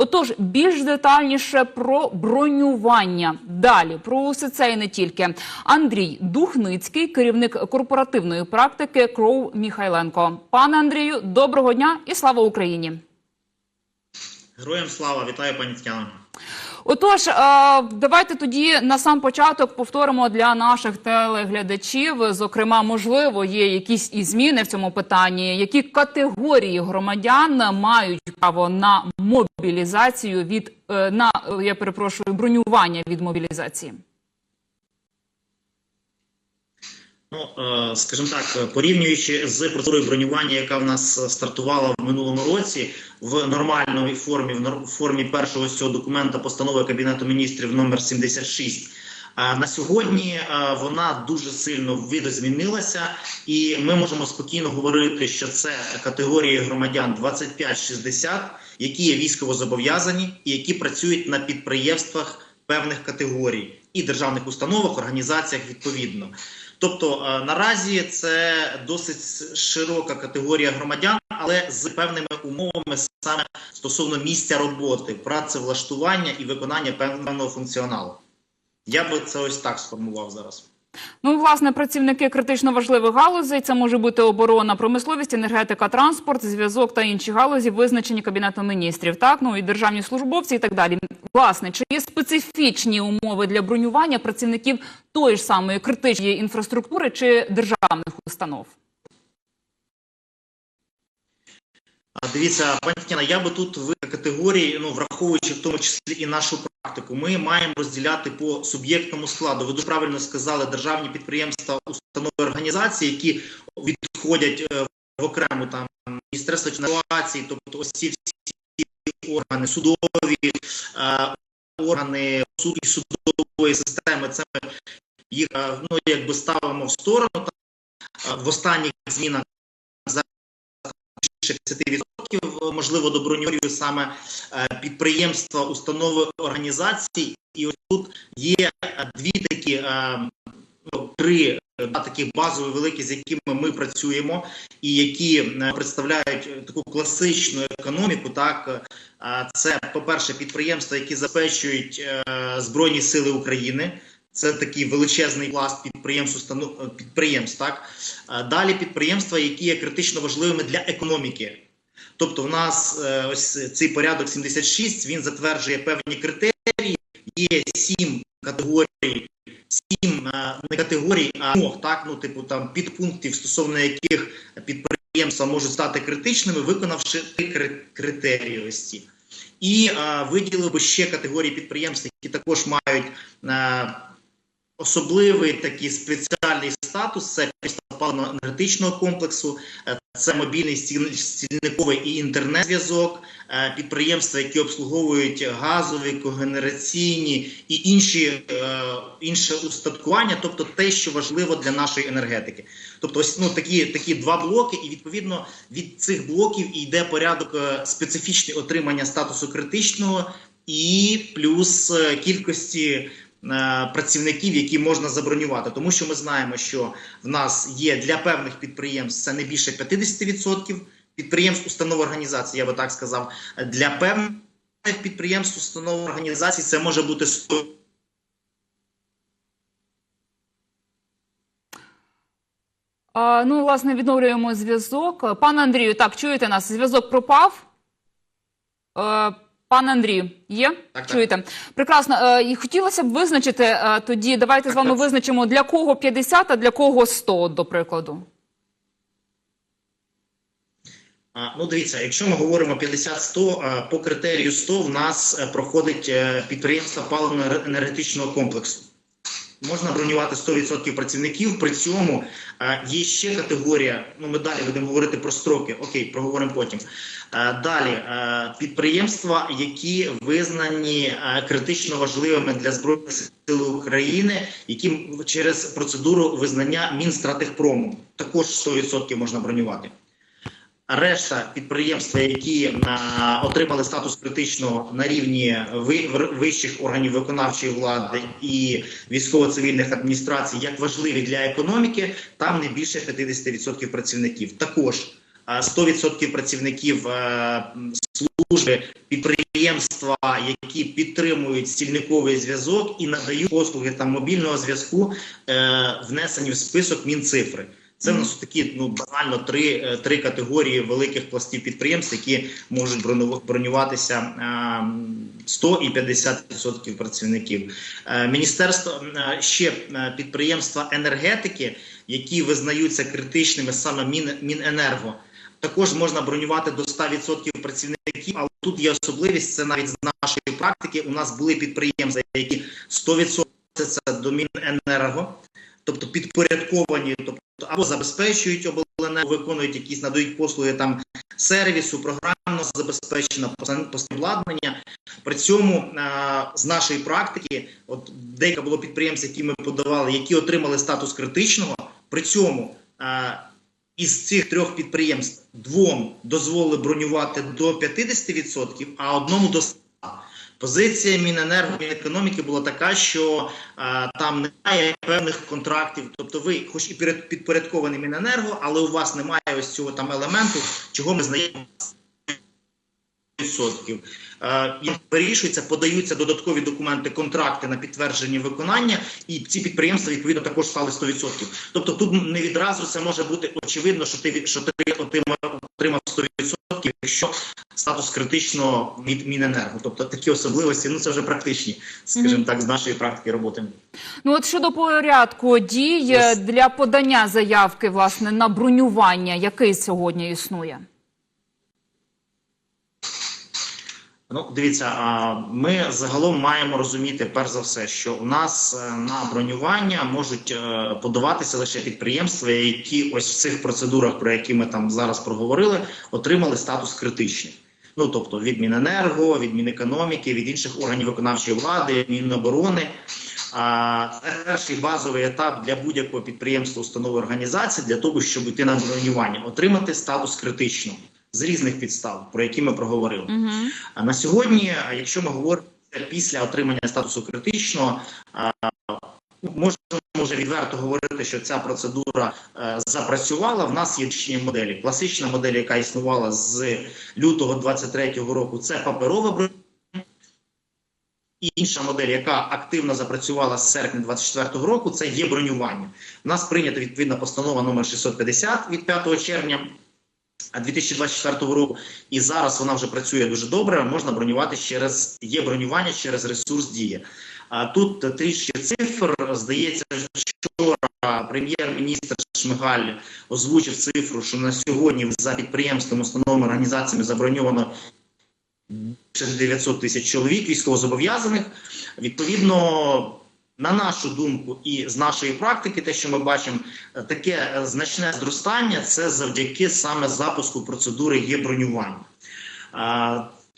Отож, більш детальніше про бронювання. Далі про усе це і не тільки. Андрій Духницький, керівник корпоративної практики Кров Міхайленко. Пане Андрію, доброго дня і слава Україні. Героям слава, вітаю пані Тетяно. Отож, е, давайте тоді на сам початок повторимо для наших телеглядачів. Зокрема, можливо, є якісь і зміни в цьому питанні. Які категорії громадян мають право на мобілізацію від е, на е, я перепрошую бронювання від мобілізації? Ну, е, скажімо так, порівнюючи з процедурою бронювання, яка в нас стартувала в минулому році, в нормальній формі, в формі першого цього документа постанови Кабінету міністрів номер 76, е, на сьогодні е, вона дуже сильно видозмінилася, і ми можемо спокійно говорити, що це категорії громадян 25-60, які є військовозобов'язані і які працюють на підприємствах певних категорій і державних установах, організаціях відповідно. Тобто е, наразі це досить широка категорія громадян, але з певними умовами саме стосовно місця роботи, працевлаштування і виконання певного функціоналу. Я би це ось так сформував зараз. Ну, власне, працівники критично важливих галузей. Це може бути оборона, промисловість, енергетика, транспорт, зв'язок та інші галузі, визначені кабінетом міністрів. Так, ну і державні службовці, і так далі. Власне, чи є специфічні умови для бронювання працівників тої ж самої критичної інфраструктури чи державних установ? А, Дивіться, пані Тетяна, я би тут в категорії, ну враховуючи в тому числі і нашу практику, ми маємо розділяти по суб'єктному складу. Ви дуже правильно сказали, державні підприємства, установи організації, які відходять е, в окрему там міністерство ситуації, тобто ось ці всі органи судові, е, органи суд і судової системи. Це ми їх е, ну якби ставимо в сторону. Та, е, в останніх змінах 50%, можливо, до бронювання саме е, підприємства, установи організацій. І ось тут є е, дві такі е, ну, три таких базові великі, з якими ми працюємо, і які представляють таку класичну економіку. Так це, по-перше, підприємства, які забезпечують Збройні Сили України. Це такий величезний пласт підприємств, установ, підприємств. Так Е, далі підприємства, які є критично важливими для економіки. Тобто, в нас е, ось цей порядок 76, він затверджує певні критерії. Є сім категорій, сім е, не категорій, а вимог, так ну типу там підпунктів, стосовно яких підприємства можуть стати критичними, виконавши критерії. Ось ці. І е, виділив би ще категорії підприємств, які також мають е, особливий такий спеціальний статус. Це паливно-енергетичного комплексу, е, це мобільний стіль- стільниковий і інтернет-зв'язок, е, підприємства, які обслуговують газові, когенераційні і інші е, інше устаткування, тобто те, що важливо для нашої енергетики. Тобто, ось ну такі такі два блоки, і відповідно від цих блоків йде порядок специфічне отримання статусу критичного і плюс кількості працівників, які можна забронювати, тому що ми знаємо, що в нас є для певних підприємств це не більше 50%, підприємств, установ організацій, я би так сказав. Для певних підприємств, установ організацій це може бути 100%. А, ну, власне, відновлюємо зв'язок. Пане Андрію, так, чуєте нас? Зв'язок пропав. Е, Пане Андрію, є? так. Чуєте? Прекрасно. Е, І хотілося б визначити е, тоді, давайте з вами так. визначимо, для кого 50, а для кого 100, до прикладу. Ну, дивіться, якщо ми говоримо 50-100, по критерію 100 в нас е, проходить е, підприємство паливно-енергетичного комплексу. Можна бронювати 100% працівників. При цьому е, є ще категорія. Ну, ми далі будемо говорити про строки. Окей, проговоримо потім. Е, Далі е, підприємства, які визнані критично важливими для збройних сил України, які через процедуру визнання Мінстратехпрому також 100% можна бронювати. Решта підприємства, які а, отримали статус критичного на рівні ви- вищих органів виконавчої влади і військово-цивільних адміністрацій, як важливі для економіки, там не більше 50% працівників. Також е, 100% працівників е, служби підприємства, які підтримують стільниковий зв'язок і надають послуги там мобільного зв'язку, е, внесені в список Мінцифри. Це в нас такі ну банально три, е, три категорії великих пластів підприємств, які можуть броню- бронюватися е, 100 і 50% працівників. Е, Міністерство е, ще е, підприємства енергетики, які визнаються критичними саме Мін, Міненерго. Також можна бронювати до 100% працівників, але тут є особливість. Це навіть з нашої практики. У нас були підприємства, які 100% це до Міненерго, тобто підпорядковані, тобто або забезпечують обленерго, виконують якісь надають послуги там сервісу, програмно забезпечено обладнання. При цьому е, з нашої практики, от деяка було підприємств, які ми подавали, які отримали статус критичного. При цьому е, із цих трьох підприємств двом дозволили бронювати до 50%, а одному до 100%. Позиція Міненерго Мінекономіки була така, що е, там немає певних контрактів. Тобто, ви, хоч і підпорядкований Міненерго, але у вас немає ось цього там елементу, чого ми знаємо. Відсотків Е, вирішується, подаються додаткові документи, контракти на підтвердження виконання, і ці підприємства відповідно також стали 100%. Тобто тут не відразу це може бути очевидно, що ти що ти отримав 100%, якщо статус критично від Міненерго. Тобто такі особливості, ну це вже практичні, скажімо так, з нашої практики роботи. Ну от щодо порядку дій е, для подання заявки власне на бронювання, який сьогодні існує? Ну, дивіться, ми загалом маємо розуміти, перш за все, що у нас е, на бронювання можуть е, подаватися лише підприємства, які ось в цих процедурах, про які ми там зараз проговорили, отримали статус критичний. Ну тобто від Міненерго, від Мінекономіки, від інших органів виконавчої влади, від Міноборони. А перший базовий етап для будь-якого підприємства, установи організації для того, щоб йти на бронювання, отримати статус критичного з різних підстав, про які ми проговорили. Угу. А на сьогодні, якщо ми говоримо після отримання статусу критичного, можемо вже відверто говорити, що ця процедура е, запрацювала. В нас є рішення моделі. Класична модель, яка існувала з лютого 23-го року, це паперова броня. І інша модель, яка активно запрацювала з серпня 24-го року, це є бронювання. У нас прийнята відповідна постанова номер 650 від 5 червня 2024 року, і зараз вона вже працює дуже добре. Можна бронювати через є бронювання через ресурс дія. А тут трішки цифр здається, вчора прем'єр-міністр Шмигаль озвучив цифру, що на сьогодні за підприємствами, установами, організаціями заброньовано більше 900 тисяч чоловік військовозобов'язаних. Відповідно, на нашу думку і з нашої практики, те, що ми бачимо, таке значне зростання це завдяки саме запуску процедури є бронювання.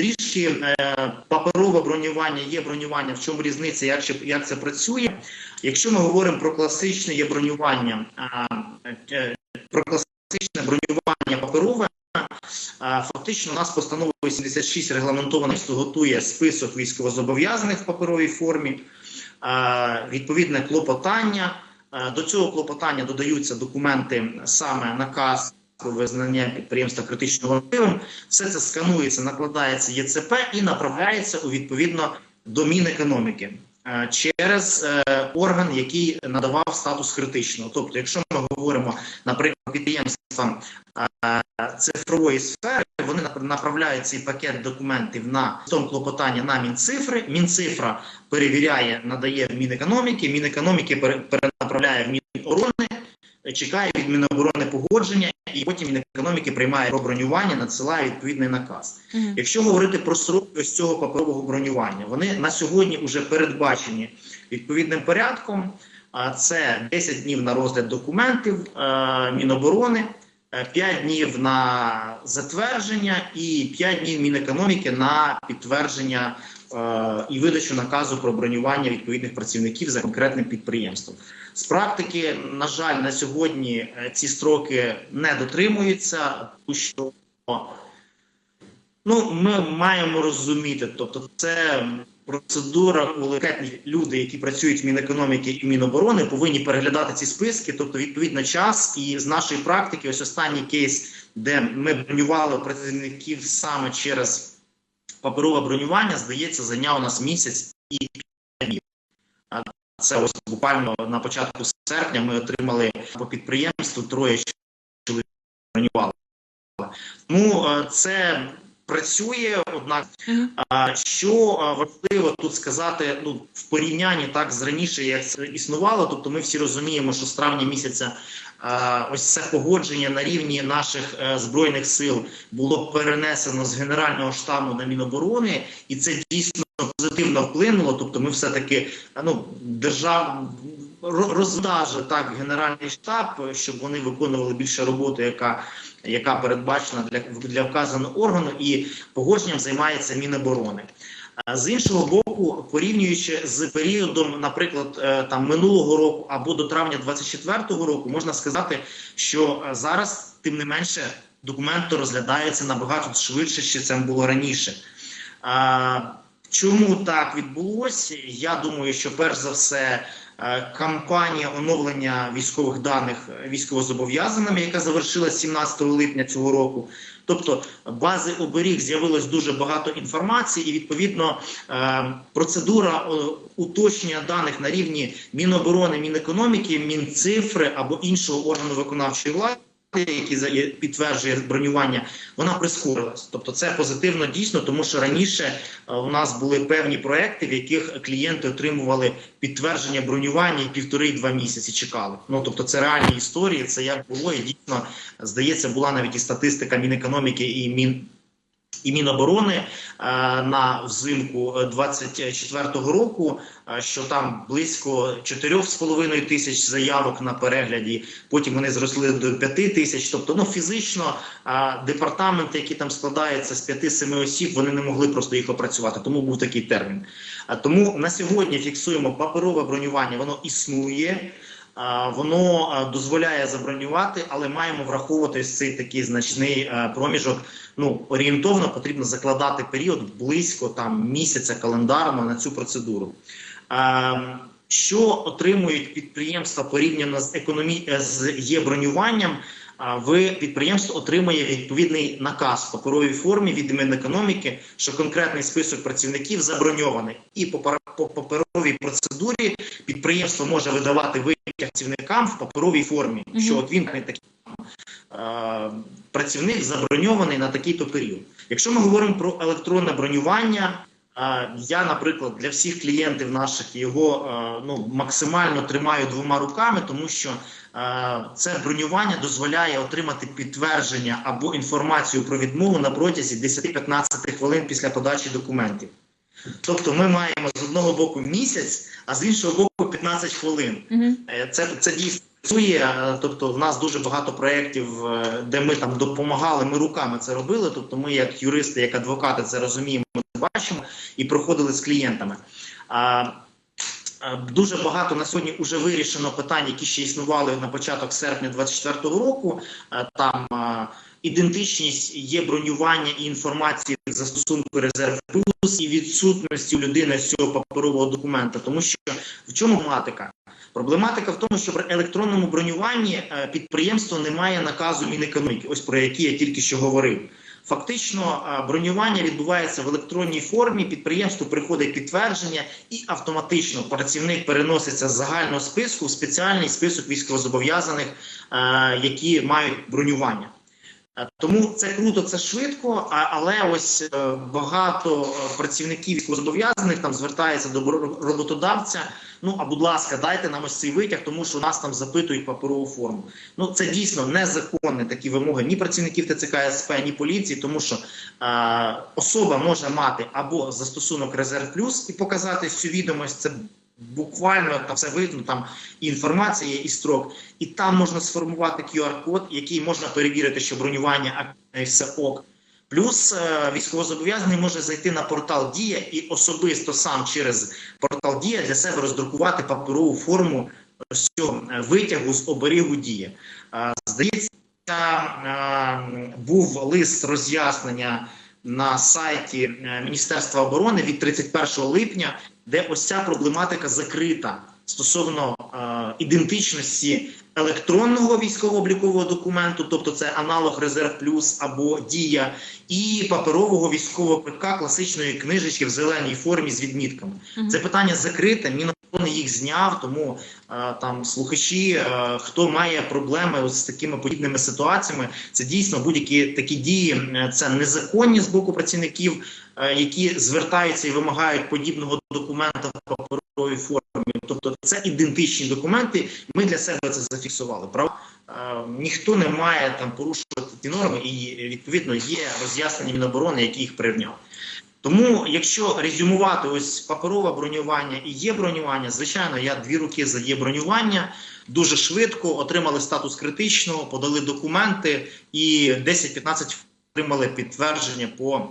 Трішки е, паперове бронювання є бронювання. В чому різниця, як, ще- як це працює? Якщо ми говоримо про класичне є бронювання, е, про класичне бронювання паперове, е, фактично у нас постановою 76 регламентовано готує список військовозобов'язаних в паперовій формі, е, відповідне клопотання. Е, До цього клопотання додаються документи саме наказ визнання підприємства критично важливим. Все це сканується, накладається ЄЦП і направляється у відповідно до Мінекономіки е, через е, орган, який надавав статус критичного. Тобто, якщо ми говоримо, наприклад, підприємствам е, цифрової сфери, вони нап- направляють цей пакет документів на том клопотання на Мінцифри. Мінцифра перевіряє, надає в Мінекономіки. Мінекономіки пере- перенаправляє в Міноборони, чекає від Міноборони погодження, і потім Мінекономіки приймає про бронювання, надсилає відповідний наказ. Мгм. Якщо говорити про сроки ось цього паперового бронювання, вони на сьогодні вже передбачені відповідним порядком. А це 10 днів на розгляд документів е, Міноборони, 5 днів на затвердження і 5 днів Мінекономіки на підтвердження е, і видачу наказу про бронювання відповідних працівників за конкретним підприємством. З практики, на жаль, на сьогодні е, ці строки не дотримуються, тому що Ну, ми маємо розуміти, тобто це процедура, коли люди, які працюють в Мінекономіки і Міноборони, повинні переглядати ці списки, тобто відповідно час. І з нашої практики, ось останній кейс, де ми бронювали працівників саме через паперове бронювання, здається, зайняв у нас місяць і Це ось буквально на початку серпня ми отримали по підприємству троє чоловік бронювали. Тому е, це працює, однак що важливо тут сказати, ну в порівнянні так з раніше, як це існувало. Тобто, ми всі розуміємо, що з травня місяця ось це погодження на рівні наших е, збройних сил було перенесено з генерального штабу на міноборони, і це дійсно позитивно вплинуло. Тобто, ми все таки ну держав ро- розвантажив так генеральний штаб, щоб вони виконували більше роботи, яка яка передбачена для, для вказаного органу, і погодженням займається Міноборони. А З іншого боку, порівнюючи з періодом, наприклад, е, там минулого року або до травня 24-го року, можна сказати, що е, зараз, тим не менше, документи розглядаються набагато швидше, ніж це було раніше. Чому так відбулося? Я думаю, що перш за все е, кампанія оновлення військових даних е, військовозобов'язаними, яка завершилась 17 липня цього року. Тобто бази оберіг з'явилось дуже багато інформації, і відповідно е, процедура е, уточнення даних на рівні Міноборони, Мінекономіки, Мінцифри або іншого органу виконавчої влади. За- підтверджує бронювання, вона прискорилась. Тобто, це позитивно дійсно, тому що раніше е, у нас були певні проекти, в яких клієнти отримували підтвердження бронювання і півтори-два місяці чекали. Ну тобто, це реальні історії, це як було, і дійсно здається, була навіть і статистика Мінекономіки і Мін. І Міноборони е, на взимку 24-го року, е, що там близько 4,5 тисяч заявок на перегляді. Потім вони зросли до 5 тисяч. Тобто, ну фізично е, департаменти, які там складаються з 5-7 осіб, вони не могли просто їх опрацювати. Тому був такий термін. Тому на сьогодні фіксуємо паперове бронювання, воно існує. Воно дозволяє забронювати, але маємо враховувати цей такий значний е, проміжок. Ну орієнтовно потрібно закладати період близько там місяця календарно на цю процедуру. Е, Що отримують підприємства порівняно з економі... е, з є бронюванням? Ви підприємство отримує відповідний наказ в паперовій формі від Мінекономіки, що конкретний список працівників заброньований, і по по паперовій процедурі підприємство може видавати витяг працівникам в паперовій формі, Мгм. що от він не такий е, працівник заброньований на такий-то період. Якщо ми говоримо про електронне бронювання, я, наприклад, для всіх клієнтів наших його ну максимально тримаю двома руками, тому що це бронювання дозволяє отримати підтвердження або інформацію про відмову на протязі 10-15 хвилин після подачі документів. Тобто ми маємо з одного боку місяць, а з іншого боку 15 хвилин. Е, Це, це дійсно працює. е, Тобто, в нас дуже багато проєктів, е, де ми там допомагали, ми руками це робили. Тобто, ми, як юристи, як адвокати, це розуміємо, це бачимо і проходили з клієнтами. А, Дуже багато на сьогодні вже вирішено питань, які ще існували на початок серпня 2024 року. Там ідентичність є бронювання і інформації в застосунку резерв плюс і відсутності людини цього паперового документа, тому що в чому проблематика? Проблематика в тому, що при електронному бронюванні е, підприємство не має наказу Мінекономіки, ось про які я тільки що говорив. Фактично, е, бронювання відбувається в електронній формі. Підприємству приходить підтвердження, і автоматично працівник переноситься з загального списку в спеціальний список військовозобов'язаних, е, які мають бронювання. Е, Тому це круто, це швидко, але ось е, багато е, працівників військовозобов'язаних там звертається до роботодавця. Ну а будь ласка, дайте нам ось цей витяг, тому що нас там запитують паперову форму. Ну це дійсно незаконні такі вимоги ні працівників ТЦК СП, ні поліції, тому що е, особа може мати або застосунок резерв плюс і показати всю відомість. Це буквально там все видно, там і інформація, і строк, і там можна сформувати QR-код, який можна перевірити, що бронювання і все ок. Плюс е, військовозобов'язаний може зайти на портал Дія і особисто сам через портал Дія для себе роздрукувати паперову форму е, витягу з оберігу Дія. Е, Здається, був лист роз'яснення на сайті Міністерства оборони від 31 липня, де ось ця проблематика закрита стосовно е, ідентичності електронного військово-облікового документу, тобто це аналог Резерв Плюс або Дія, і паперового військового квитка класичної книжечки в зеленій формі з відмітками. Угу. Це питання закрите. Міноборони їх зняв, тому е, там слухачі, е, хто має проблеми з такими подібними ситуаціями, це дійсно будь-які такі дії. е, Це незаконні з боку працівників, е, які звертаються і вимагають подібного документа в паперовій формі. Тобто, це ідентичні документи. Ми для себе це зафіксували. Прав е, ніхто не має там порушувати ті норми, і відповідно є роз'яснення Міноборони, які їх прирівняв. Тому, якщо резюмувати ось паперове бронювання і є бронювання, звичайно, я дві роки за є бронювання. Дуже швидко отримали статус критичного, подали документи і 10-15 отримали підтвердження по,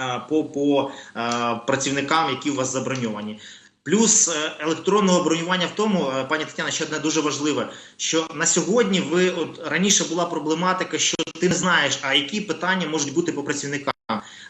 е, по, по е, працівникам, які у вас заброньовані. Плюс е, електронного бронювання в тому, пані Тетяна, ще одне дуже важливе, що на сьогодні ви от раніше була проблематика, що ти не знаєш, а які питання можуть бути по працівникам.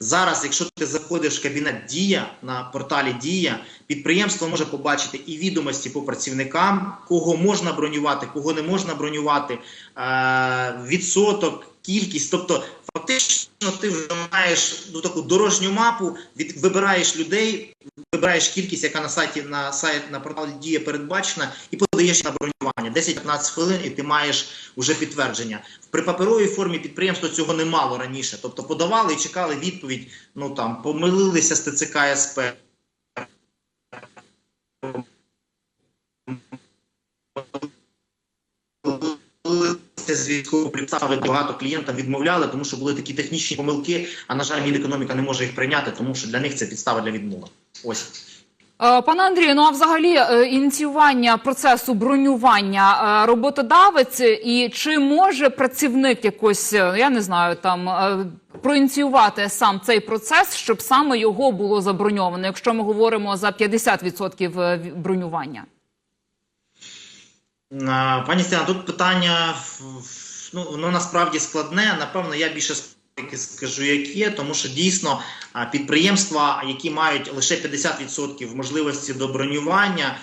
Зараз, якщо ти заходиш в кабінет Дія на порталі Дія, підприємство може побачити і відомості по працівникам, кого можна бронювати, кого не можна бронювати, е- відсоток, кількість. Тобто, фактично, ти вже маєш ну, таку дорожню мапу, від, вибираєш людей, вибираєш кількість, яка на сайті на сайт на порталі Дія передбачена, і подаєш на бронювання 10-15 хвилин, і ти маєш уже підтвердження. При паперовій формі підприємство цього не мало раніше. Тобто подавали і чекали відповідь. Ну там помилилися з ТЦК СП. З підстави багато клієнтам відмовляли, тому що були такі технічні помилки. А на жаль, Мінекономіка не може їх прийняти, тому що для них це підстава для відмови. Ось. Е, Пане Андрію, ну а взагалі е, ініціювання процесу бронювання е, роботодавець і чи може працівник якось, я не знаю, там проініціювати сам цей процес, щоб саме його було заброньовано, якщо ми говоримо за 50% е, бронювання? Пані Стяна, тут питання ну, воно насправді складне. Напевно, я більше таки скажу, як є, тому що дійсно підприємства, які мають лише 50% можливості до бронювання,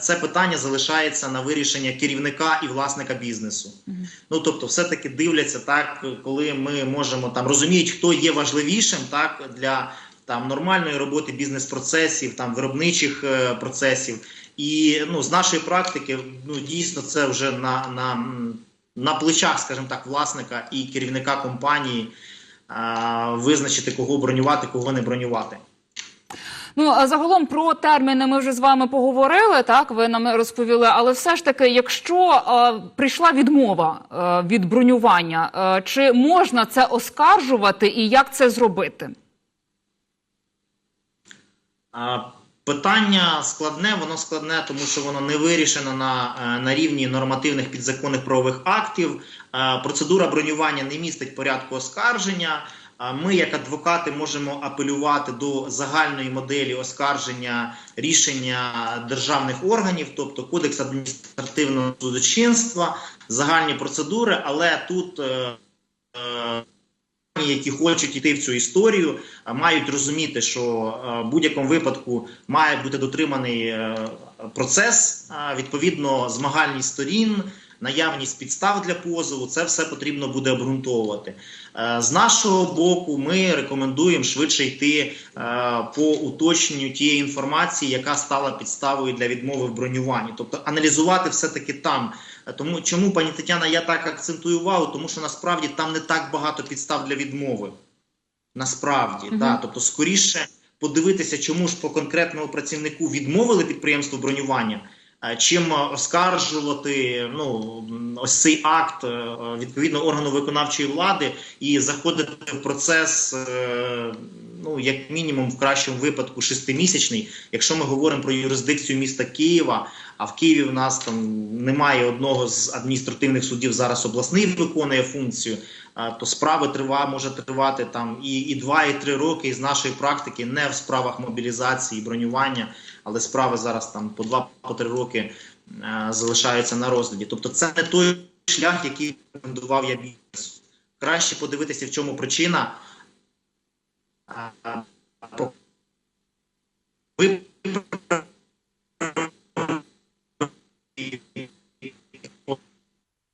це питання залишається на вирішення керівника і власника бізнесу. Ну тобто, все-таки дивляться так, коли ми можемо там розуміють, хто є важливішим так для там нормальної роботи бізнес-процесів, там виробничих е, процесів. І ну, з нашої практики, ну дійсно, це вже на, на, на плечах, скажімо так, власника і керівника компанії визначити, кого бронювати, кого не бронювати. Ну а загалом про терміни ми вже з вами поговорили. Так ви нам розповіли. Але все ж таки, якщо е, прийшла відмова е, від бронювання, е, чи можна це оскаржувати і як це зробити? А, Питання складне, воно складне, тому що воно не вирішено на, е, на рівні нормативних підзаконних правових актів. Е, Процедура бронювання не містить порядку оскарження. Ми, як адвокати, можемо апелювати до загальної моделі оскарження рішення державних органів, тобто Кодекс адміністративного судочинства, загальні процедури, але тут. е, е, які хочуть йти в цю історію, мають розуміти, що е, в будь-якому випадку має бути дотриманий е, процес, відповідно, змагальність сторін, наявність підстав для позову. Це все потрібно буде обґрунтовувати. Е, З нашого боку, ми рекомендуємо швидше йти по уточненню тієї інформації, яка стала підставою для відмови в бронюванні, тобто аналізувати все таки там. Е, Тому чому пані Тетяна, я так акцентую увагу, тому що насправді там не так багато підстав для відмови. Насправді, Мгм. да, тобто скоріше подивитися, чому ж по конкретному працівнику відмовили підприємство бронювання, е, чим е, оскаржувати ну ось цей акт відповідно органу виконавчої влади і заходити в процес. Ну, як мінімум, в кращому випадку, шестимісячний. Якщо ми говоримо про юрисдикцію міста Києва, а в Києві в нас там немає одного з адміністративних судів. Зараз обласний виконує функцію. То справи трива може тривати там і, і два, і три роки. І з нашої практики не в справах мобілізації, бронювання, але справи зараз там по два по три роки е, залишаються на розгляді. Тобто, це не той шлях, який рекомендував я бізнесу. Краще подивитися, в чому причина.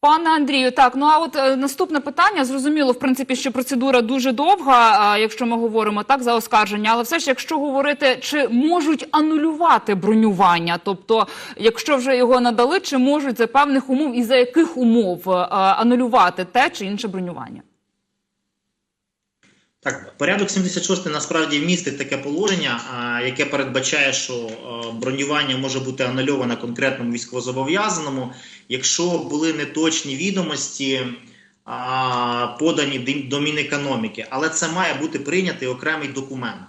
Пане Андрію, так ну а от е, наступне питання зрозуміло, в принципі, що процедура дуже довга, якщо ми говоримо так за оскарження. Але все ж, якщо говорити, чи можуть анулювати бронювання, тобто, якщо вже його надали, чи можуть за певних умов і за яких умов е, анулювати те чи інше бронювання? Так, порядок 76 насправді містить таке положення, яке передбачає, що бронювання може бути анульоване конкретному військовозобов'язаному, якщо були неточні відомості, подані до Мінекономіки. Але це має бути прийнятий окремий документ.